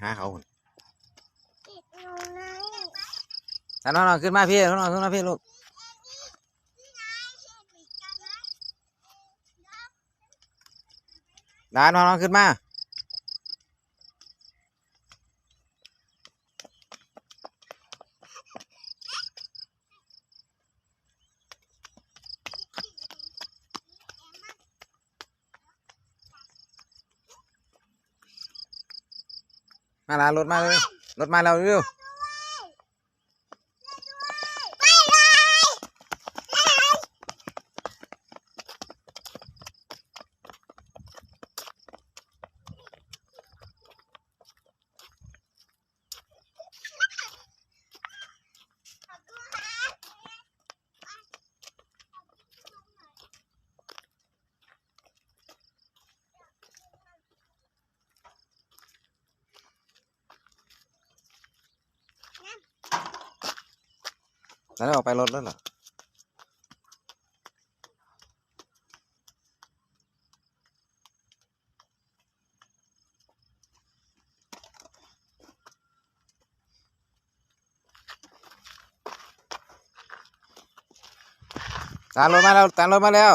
หาเขาพุ่นติดหนูนะตาน้องๆขึ้นมาพี่น้องๆขึ้นมาพี่ลูกดาน้องๆขึ้นมา มาลารถมาเลยรถมาแล้วเร็ว แล้วออกไปรถแล้วเหรอตามรถมาแล้วตามรถมาแล้ว